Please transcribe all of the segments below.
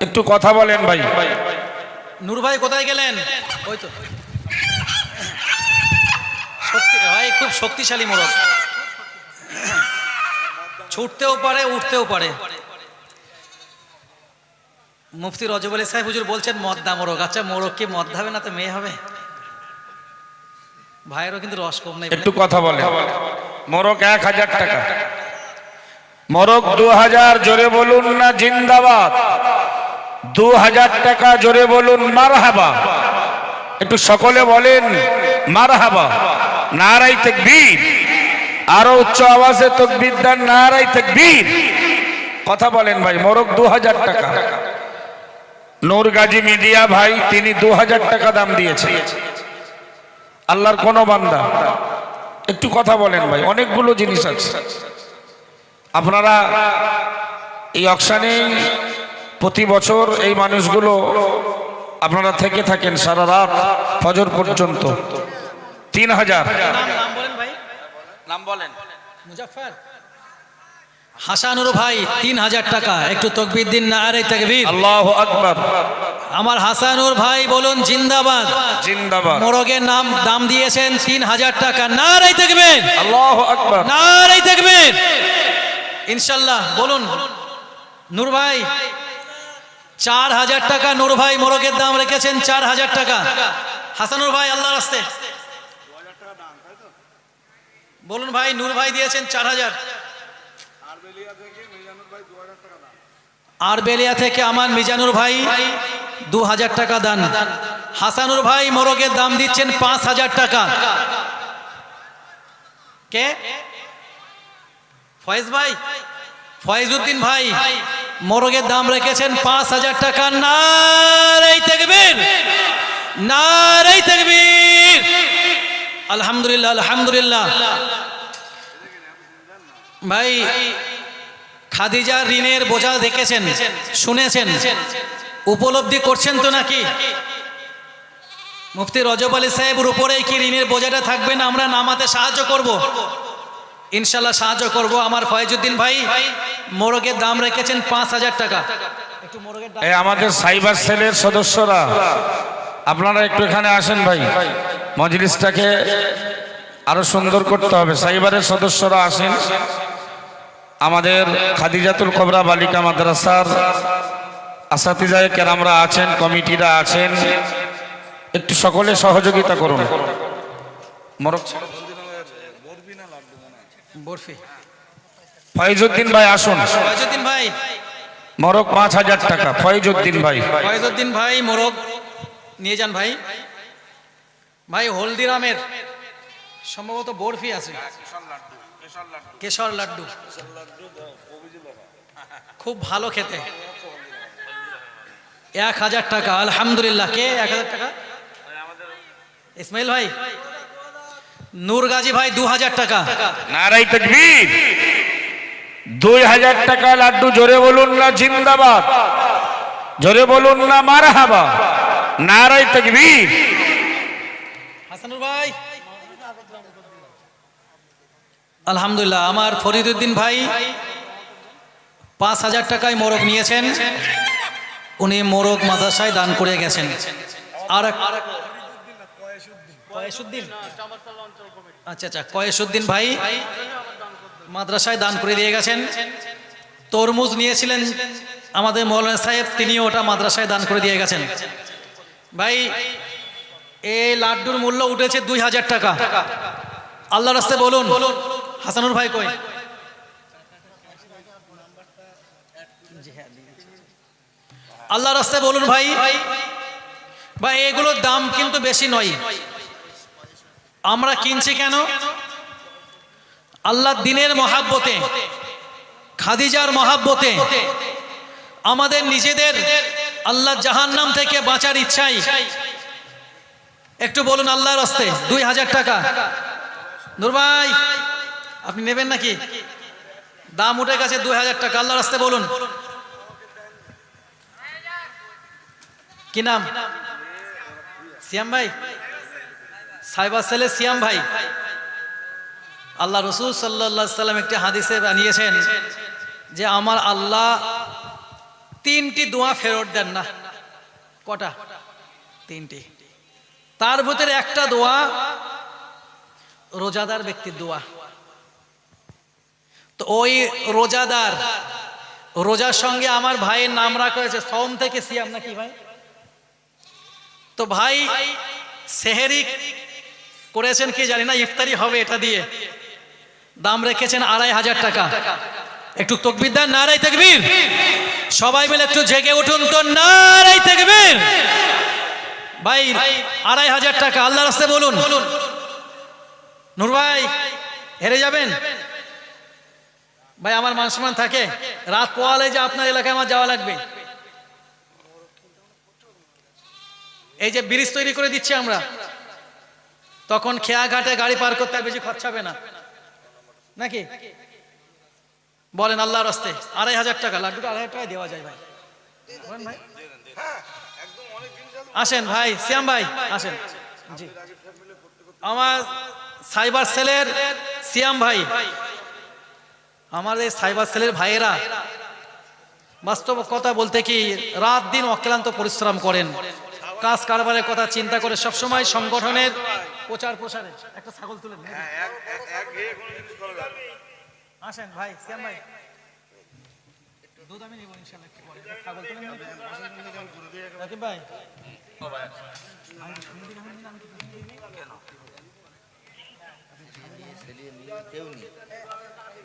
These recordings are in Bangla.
একটু কথা বলেন ভাই। নূর ভাই কোথায় গেলেন? ওই তো। শক্তি ভাই খুব শক্তিশালী মোরগ। ছুটতেও পারে উঠতেও পারে। মুফতি রজব আলী সাহেব হুজুর বলছেন মদ্দা মোরগ। আচ্ছা মোরগ কি মদ হবে না তো মেয়ে হবে? ভাইয়েরও কিন্তু রস কম নেই। একটু কথা বলে মোরগ এক হাজার টাকা। মোরগ দু হাজার জোরে বলুন না জিন্দাবাদ। দু হাজার টাকা জোরে বলুন, মারহাবা। একটু সকলে বলেন, মারহাবা। নারাই তেকবীর। আরও উচ্চ আওয়াজে তকবীর দেন নারাই তেকবীর। কথা বলেন ভাই, মোরগ দু হাজার টাকা। নূর গাজী মিডিয়া ভাই, তিনি দু হাজার টাকা দাম দিয়েছে। আল্লাহর কোন বান্দা। একটু কথা বলেন ভাই, অনেকগুলো জিনিস আছে। আপনারা এই অকশানে প্রতি বছর এই মানুষগুলো আপনারা থেকে থাকেন সারা রাত ফজর পর্যন্ত। তিন হাজার। নাম নাম বলেন। ভাই বলেন মুজাফর হাসানুর ভাই তিন হাজার টাকা। একটু তকবির দিন না আরে তকবির। আল্লাহ আকবর। আমার হাসানুর ভাই বলুন জিন্দাবাদ। জিন্দাবাদ। মোরগের নাম দাম দিয়েছেন তিন হাজার টাকা। আল্লাহ আকবর। থাকবেন ইনশাল্লাহ বলুন। নূর ভাই চার হাজার টাকা নূর ভাই মোরগের দাম রেখেছেন চার হাজার টাকা। হাসানুর ভাই আল্লাহ রাস্তে। বলুন ভাই, নূর ভাই দিয়েছেন চার হাজার। আর বেলিয়া থেকে আমার মিজানুর ভাই দু হাজার টাকা দান। হাসানুর ভাই মোরগের দাম দিচ্ছেন পাঁচ হাজার টাকা। কে? ফয়েজ ভাই? ফয়েজউদ্দিন ভাই। মোরগের দাম রেখেছেন পাঁচ হাজার টাকা। নারাই তেকবীর নারাই তেকবীর। আলহামদুলিল্লাহ আলহামদুলিল্লাহ। ভাই, খাদিজা ঋণের বোঝা দেখেছেন, শুনেছেন? উপলব্ধি করছেন তো নাকি? মুফতি রজব আলী সাহেবের উপরে কি ঋণের বোঝাটা থাকবে না? আমরা নামাতে সাহায্য করব। ইনশাল্লাহ সাহায্য করব আমার ফয়েজউদ্দিন ভাই। মোরগের দাম রেখেছেন পাঁচ হাজার টাকা। একটু মোরগের আমাদের সাইবার সেলের সদস্যরা আপনারা একটু এখানে আসেন ভাই। মজলিসটাকে আরও সুন্দর করতে হবে। সাইবারের সদস্যরা আসেন। আমাদের খাদিজাতুল কবরা বালিকা মাদ্রাসার আসাতিজায় কেরামরা আছেন কমিটিরা আছেন। একটু সকলে সহযোগিতা করুন। মরক বরফি। ফয়জুদ্দিন ভাই আসুন। ফয়েজউদ্দিন ভাই। মরক পাঁচ হাজার টাকা ফয়জুদ্দিন ভাই। ফয়েজউদ্দিন ভাই মোরগ। নিয়ে যান ভাই। ভাই হলদিরামের সম্ভবত বরফি আছে। কেশর লাড্ডু। খুব ভালো খেতে। এক হাজার টাকা আলহামদুলিল্লাহ। কে এক হাজার টাকা? ইসমাইল ভাই। নূর গাজী ভাই দু হাজার টাকা। নারাই তকবীর। দুই হাজার টাকা লাড্ডু জোরে বলুন না জিন্দাবাদ। জোরে বলুন না মারহাবা। নারাই তকবীর। হাসানুর ভাই। আলহামদুলিল্লাহ আমার ফরিদুদ্দিন ভাই পাঁচ হাজার টাকায় মোরগ নিয়েছেন। উনি মোরগ মাদ্রাসায় দান করে গেছেন। আর কয়েসুদ্দিন। আচ্ছা আচ্ছা কয়েসুদ্দিন ভাই মাদ্রাসায় দান করে দিয়ে গেছেন। তরমুজ নিয়েছিলেন আমাদের মৌলানা সাহেব তিনিও ওটা মাদ্রাসায় দান করে দিয়ে গেছেন। ভাই এই লাড্ডুর মূল্য উঠেছে দুই হাজার টাকা। আল্লাহ রাস্তে বলুন হাসানুর ভাই কই? আল্লাহ রাস্তে বলুন ভাই। ভাই এগুলোর দাম কিন্তু বেশি নয়। আমরা কিনছি কেন? আল্লাহ দিনের মহাব্বতে খাদিজার মহাব্বতে আমাদের নিজেদের আল্লাহ জাহান্নাম থেকে বাঁচার ইচ্ছাই। একটু বলুন আল্লাহর রাস্তে দুই হাজার টাকা। নূর ভাই আপনি নেবেন নাকি? দাম উঠে গেছে দুই হাজার টাকা আল্লাহর রাস্তে বলুন। কি নাম? সিয়াম ভাই? সাইবার সেলে সিয়াম ভাই। আল্লাহ রসুল সাল্লাহ সাল্লাম একটি হাদিসে বানিয়েছেন যে আমার আল্লাহ তিনটি দোয়া ফেরত দেন না। কটা? তিনটি। তার ভিতরে একটা দোয়া রোজাদার ব্যক্তির দোয়া। তো ওই রোজাদার রোজার সঙ্গে আমার ভাইয়ের নাম রাখা হয়েছে সোম থেকে সিয়াম নাকি ভাই? তো ভাই সেহেরি করেছেন কি জানি না, ইফতারি হবে এটা দিয়ে। দাম রেখেছেন আড়াই হাজার টাকা। একটু তকবির দেন, নারাই তকবির। সবাই মিলে একটু জেগে উঠুন তো, নারাই তকবির। ভাই, আড়াই হাজার টাকা আল্লাহ রাস্তে বলুন। নূর ভাই, হেরে যাবেন? ভাই, আমার মান থাকে। রাত পোয়ালে যে আপনার এলাকায় আমার যাওয়া লাগবে। এই যে ব্রিজ তৈরি করে দিচ্ছি আমরা। তখন খেয়া ঘাটে গাড়ি পার করতে বেশি খরচা হবে না। নাকি? বলেন আল্লাহর রাস্তে, আড়াই হাজার টাকা লাড্ডুটা আড়াই টাকায় দেওয়া যায় ভাই। ভাই। আসেন ভাই, শ্যাম ভাই, আসেন। জি। আমার সাইবার সেলের সিয়াম ভাই, আমার এই সাইবার সেলের ভাইয়েরা বাস্তব কথা বলতে কি রাত দিন অক্লান্ত পরিশ্রম করেন। কাজ কারবারের কথা চিন্তা করে সবসময় সংগঠনের প্রচার প্রসারে। একটা ছাগল তুলে দিন। আসেন ভাই সিয়াম ভাই। দুধ আমি নিব ইনশাআল্লাহ একটু পরে। ছাগল তুলে। রাকিব ভাই। কেউ নেই।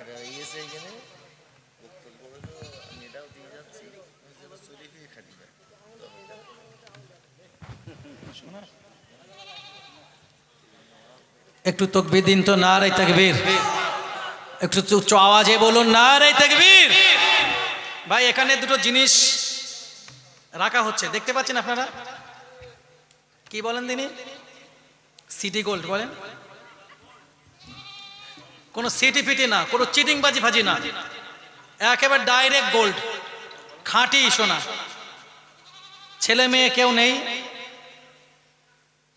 আর ইয়েছে এখানে বক্তব্য আমি এটাও দিয়ে যাচ্ছি আমি যেন চলে ফিরে খাটি না একটু তকবির দিন তো না রে তকবীর। একটু উচ্চ আওয়াজে বলুন না রে তকবীর। ভাই, এখানে দুটো জিনিস রাখা হচ্ছে। দেখতে পাচ্ছেন আপনারা? কি বলেন তিনি? সিটি গোল্ড বলেন। কোনো সিটি ফিটি না, কোনো চিটিং বাজি ফাজি না। একেবারে ডাইরেক্ট গোল্ড। খাঁটি সোনা। ছেলে মেয়ে কেউ নেই।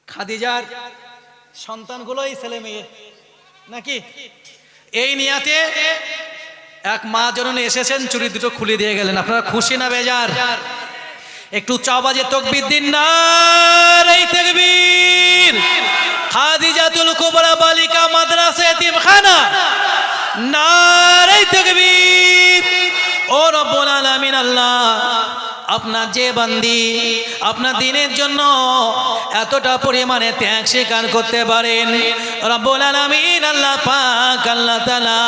খাদিজার সন্তানগুলোই ছেলে মেয়ে নাকি? এই নিয়াতে এক মা জননী এসেছেন, চুরি দুটো খুলে দিয়ে গেলেন। আপনারা খুশি না বেজার? একটু চাবাজে তকবির দিন না রে তকবীর। খাদিজাতুল কুবরা বালিকা মাদ্রাসা এতিমখানা। নারে তকবীর। ও রব্বুল আলামিন আল্লাহ আপনার যে বান্দি, আপনার দিনের জন্য এতটা পরিমাণে ত্যাগ স্বীকার করতে পারেন। রব্বুল আলামিন, আল্লাহ পাক, আল্লাহ তাআলা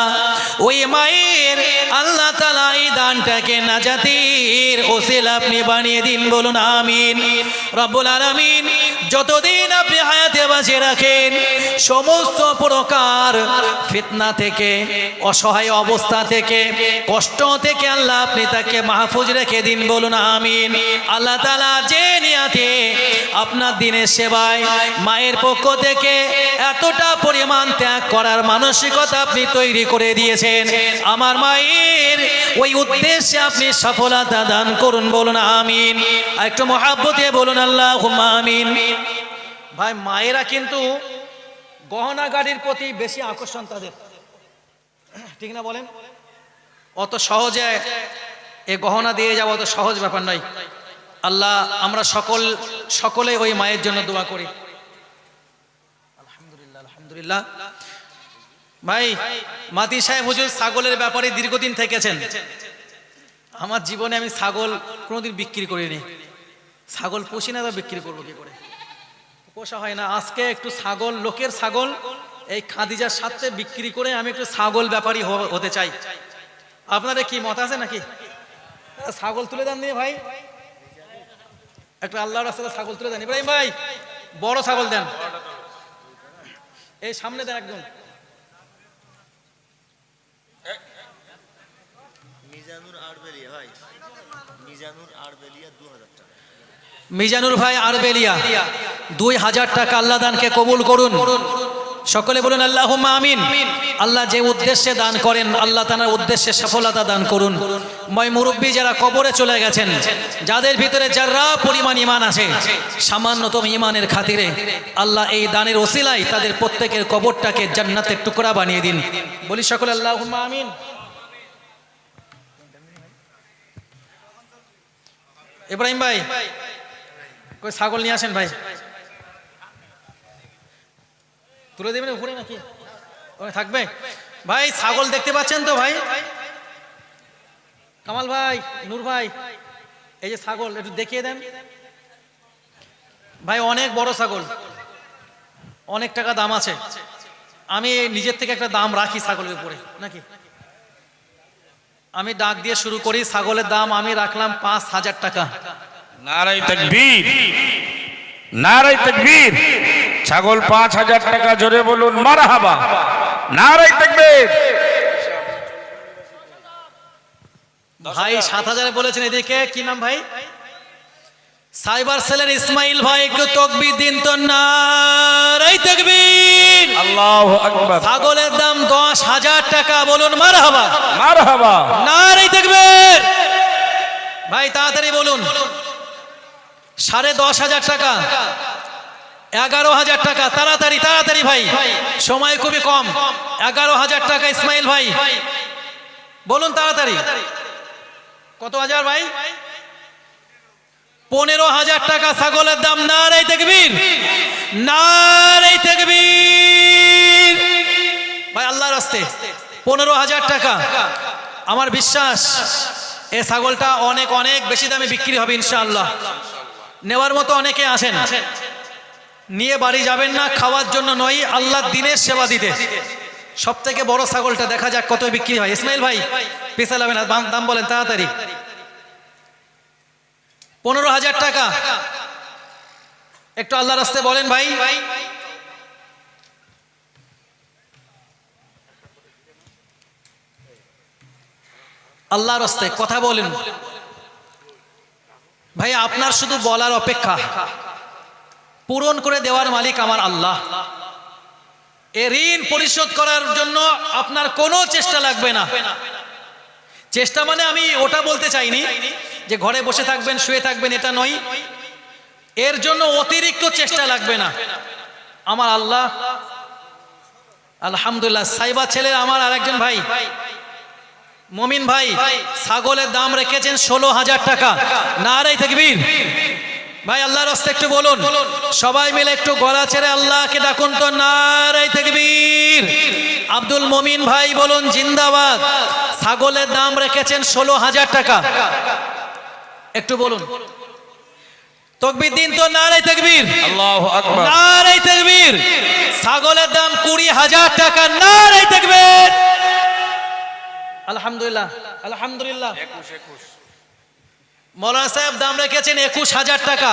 ওই মায়ের, আল্লাহ তাআলা এই দানটাকে নাজাতির ওসিল আপনি বানিয়ে দিন, বলুন আমিন। রব্বুল আলামিন, যতদিন বাঁচিয়ে রাখেন। সমস্ত প্রকার ফিতনা থেকে, অসহায় অবস্থা থেকে, কষ্ট থেকে আল্লাহ আপনি তাকে মাহফুজ রেখে দিন, বলুন আমিন। আল্লাহ তালা যে নিয়াতে আপনার দিনের সেবায় মায়ের পক্ষ থেকে এতটা পরিমাণ ত্যাগ করার মানসিকতা আপনি তৈরি করে দিয়েছেন। আমার মায়ের ওই উদ্দেশ্যে আপনি সফলতা দান করুন, বলুন আমিন। একটু মহাব্বতে বলুন আল্লাহ আমিন। ভাই, মায়েরা কিন্তু গহনা গাড়ির প্রতি বেশি আকর্ষণ তাদের। ঠিক না বলেন? অত সহজে এ গহনা দিয়ে যাওয়া অত সহজ ব্যাপার নয়। আল্লাহ, আমরা সকল, সকলে ওই মায়ের জন্য দোয়া করি। আলহামদুলিল্লাহ আলহামদুলিল্লাহ। ভাই, মাতি সাহেব হুজুর ছাগলের ব্যাপারে দীর্ঘদিন থেকেছেন। আমার জীবনে আমি ছাগল কোনোদিন বিক্রি করিনি। ছাগল পুষি না তো বিক্রি করব কি করে? পোষা হয় না। আজকে একটু ছাগল, লোকের ছাগল, এই খাদিজার সাথে বিক্রি করে আমি একটু ছাগল ব্যাপারী হতে চাই। আপনাদের কি মত আছে নাকি? ছাগল তুলে দেন ভাই? একটা আল্লাহর রাস্তাতে ছাগল তুলে দেন। ইব্রাহিম ভাই, বড় ছাগল দেন। এই সামনে দেন একদম। মিজানুর আড়বেলিয়া, ভাই। মিজানুর আড়বেলিয়া দু হাজার মিজানুর ভাই আরবেলিয়া, দুই হাজার টাকা আল্লাহ দানকে কবুল করুন। সকলে বলুন আল্লাহ আমিন। আল্লাহ যে উদ্দেশ্যে দান করেন, আল্লাহ তানার উদ্দেশ্যে সফলতা দান করুন। ময় মুরব্বী যারা কবরে চলে গেছেন, যাদের ভিতরে যারা পরিমাণ ইমান আছে, সামান্যতম ইমানের খাতিরে আল্লাহ এই দানের ওসিলাই তাদের প্রত্যেকের কবরটাকে জান্নাতের টুকরা বানিয়ে দিন। বলি সকলে আল্লাহ আমিন। ইব্রাহিম ভাই কই, ছাগল নিয়ে আসেন ভাই। তুলে দেবেন উপরে নাকি? ওখানে থাকবে। ভাই, ছাগল দেখতে পাচ্ছেন তো ভাই? কামাল ভাই, নূর ভাই, এই যে ছাগল, একটু দেখিয়ে দেন। ভাই, অনেক বড় ছাগল। অনেক টাকা দাম আছে। আমি নিজের থেকে একটা দাম রাখি ছাগলের উপরে, নাকি? আমি ডাক দিয়ে শুরু করি, ছাগলের দাম আমি রাখলাম পাঁচ হাজার টাকা। নারাই তকবীর। নারাই তকবীর। ছাগল পাঁচ হাজার টাকা জোরে বলুন মারা মারহাবা। নারাই তকবীর। ভাই সাত হাজারে বলেছেন এদিকে কি নাম ভাই? সাইবার সেলের ইসমাইল ভাই একটু তকবির দিন তো নারাই তকবির। আল্লাহ আকবার। ছাগলের দাম দশ হাজার টাকা বলুন মার হবা মারহাবা। নারাই তকবির। ভাই তাড়াতাড়ি বলুন। সাড়ে দশ হাজার টাকা। এগারো হাজার টাকা। তাড়াতাড়ি তাড়াতাড়ি ভাই। সময় খুবই কম। এগারো হাজার টাকা, ইসমাইল ভাই। বলুন তাড়াতাড়ি। কত হাজার ভাই? পনেরো হাজার টাকা ছাগলের দাম। নারাই তেকবীর। নারাই তেকবীর। ভাই, আল্লাহর রাস্তে। পনেরো হাজার টাকা। আমার বিশ্বাস, এ ছাগলটা অনেক অনেক বেশি দামে বিক্রি হবে ইনশাআল্লাহ। নেওয়ার মতো অনেকে আসেন নিয়ে বাড়ি যাবেন না, খাওয়ার জন্য নয় আল্লাহ দিনের সেবা দিতে। সব থেকে বড় ছাগলটা দেখা যাক কত বিক্রি হয়। ইসমাইল ভাই পিছালাবেন দাম- বলেন তাড়াতাড়ি। পনেরো হাজার টাকা। একটু আল্লাহ রাস্তে বলেন ভাই। আল্লাহ রাস্তে কথা বলেন। ভাই, আপনার শুধু বলার অপেক্ষা। পূরণ করে দেওয়ার মালিক আমার আল্লাহ। এ ঋণ পরিশোধ করার জন্য আপনার কোনো চেষ্টা লাগবে না। চেষ্টা মানে আমি ওটা বলতে চাইনি যে ঘরে বসে থাকবেন, শুয়ে থাকবেন, এটা নয়। এর জন্য অতিরিক্ত চেষ্টা লাগবে না। আমার আল্লাহ, আলহামদুলিল্লাহ, সাইবা ছেলে আমার আরেকজন ভাই। মমিন ভাই ছাগলের দাম রেখেছেন ষোলো হাজার টাকা। নারাই থাকবীর। ভাই আল্লাহর রাস্তে একটু বলুন। সবাই মিলে একটু গলা ছেড়ে আল্লাহকে ডাকুন তো। নারাই থাকবীর। আব্দুল মমিন ভাই বলুন জিন্দাবাদ। ছাগলের দাম রেখেছেন ষোলো হাজার টাকা। একটু বলুন। তকবির দিন তো নারাই আকবার। নারাই তাকবীর ছাগলের দাম কুড়ি হাজার টাকা। নারাই তাকবীর আলহামদুলিল্লাহ আলহামদুলিল্লাহ। মৌলানা সাহেব দাম রেখেছেন একুশ হাজার টাকা।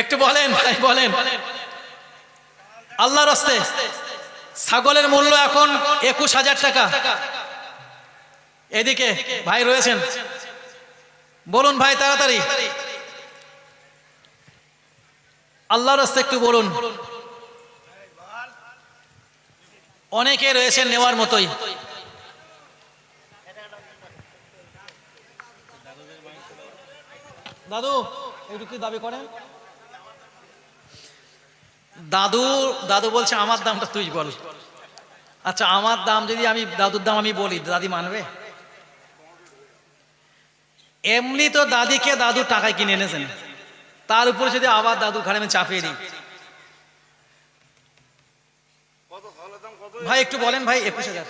একটু বলেন বলেন। আল্লাহর রাস্তে ছাগলের মূল্য এখন একুশ হাজার টাকা। এদিকে ভাই রয়েছেন। বলুন ভাই তাড়াতাড়ি। আল্লাহর রাস্তে একটু বলুন। অনেকে রয়েছে নেওয়ার মতোই। দাদু, একটু কি দাবি করেন? দাদু দাদু বলছে, আমার দামটা তুই বল। আচ্ছা আমার দাম যদি আমি, দাদুর দাম আমি বলি, দাদি মানবে? এমনি তো দাদিকে দাদু টাকায় কিনে এনেছেন। তার উপরে যদি আবার দাদু ঘাড়ে আমি চাপিয়ে দিই। ভাই একটু বলেন ভাই একুশ হাজার।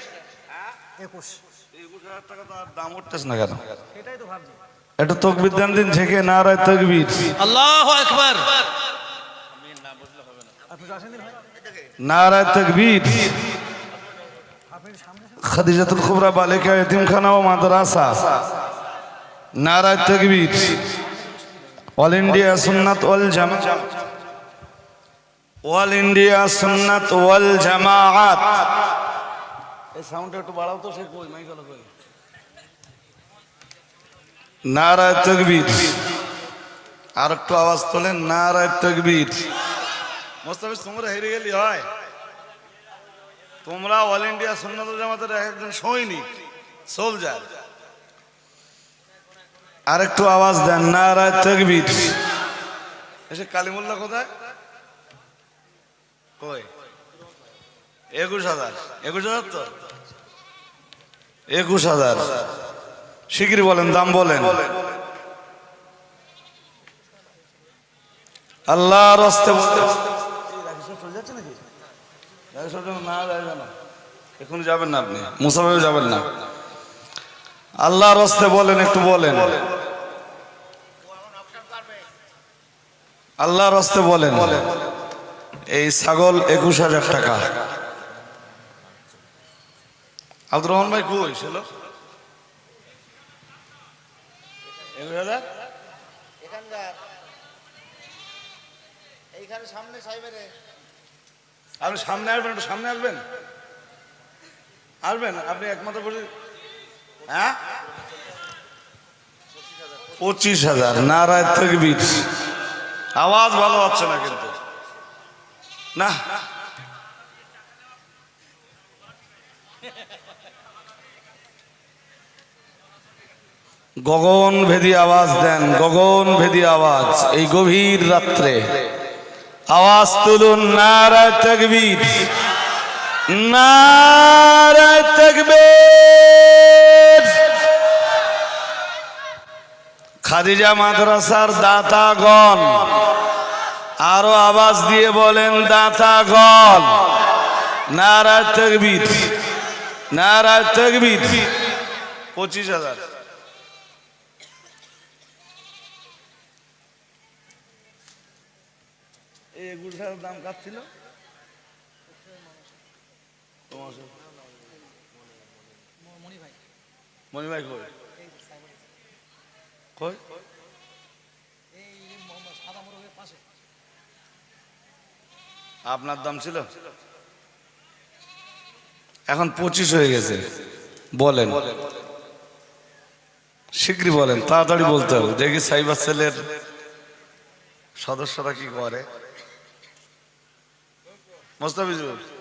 একুশ। দাম উঠতেছ না কেন? এটাই তো ভাবছি। একটু তকবির দেন দিন ঝেঁকে নারায় তকবির। আল্লাহ একবার নারায় তকবীর। খাদিজাতুল কুবরা বালিকা এতিমখানা ও মাদ্রাসা। নারায় তকবীর। অল ইন্ডিয়া সুন্নাত ওয়াল জামা অল ইন্ডিয়া সুন্নাত ওয়াল জামাআত এই সাউন্ডটা একটু বাড়াও তো সে কই? মাইক হলো কই? নারায় তকবীর। আর একটু আওয়াজ তোলেন নারায় তকবীর। মোস্তাফিজ তোমরা হেরে গেলি হয়। তোমরা অল ইন্ডিয়া সুন্নত জামাতের একজন সৈনিক সোলজার আর একটু আওয়াজ দেন নারায় তকবীর। এসে কালিমুল্লাহ কোথায়? কই? একুশ হাজার। একুশ হাজার তো? একুশ হাজার। শিগগিরি বলেন, দাম বলেন। আল্লাহ রস্তে বলতে এখন যাবেন না আপনি? মুসাফির যাবেন না। আল্লাহ রস্তে বলেন, একটু বলেন। আল্লাহ রস্তে বলেন। এই ছাগল একুশ হাজার টাকা। আব্দুর রহমান ভাই কই? ছিল আপনি সামনে আসবেন একটু সামনে আসবেন? আসবেন? আপনি একমাত্র বসে হ্যাঁ? পঁচিশ হাজার। নারায় তকবীর আওয়াজ ভালো হচ্ছে না কিন্তু। না। গগন ভেদি আওয়াজ দেন, গগন ভেদি আওয়াজ, এই গভীর রাত্রে। আওয়াজ তুলুন, নারায় তকবীর। নারায় তকবীর। খাদিজা মাদ্রাসার দাতাগণ আরও আওয়াজ দিয়ে বলেন দাতাগণ নারায় তকবীর। নারায় তকবীর। পঁচিশ হাজার। এই দাম কই? কই? আপনার দাম ছিল? এখন পঁচিশ হয়ে গেছে। বলেন। শীঘ্রই বলেন, তাড়াতাড়ি বলতে হবে। দেখি সাইবার সেলের সদস্যরা কি করে। মোস্তাফিজুর।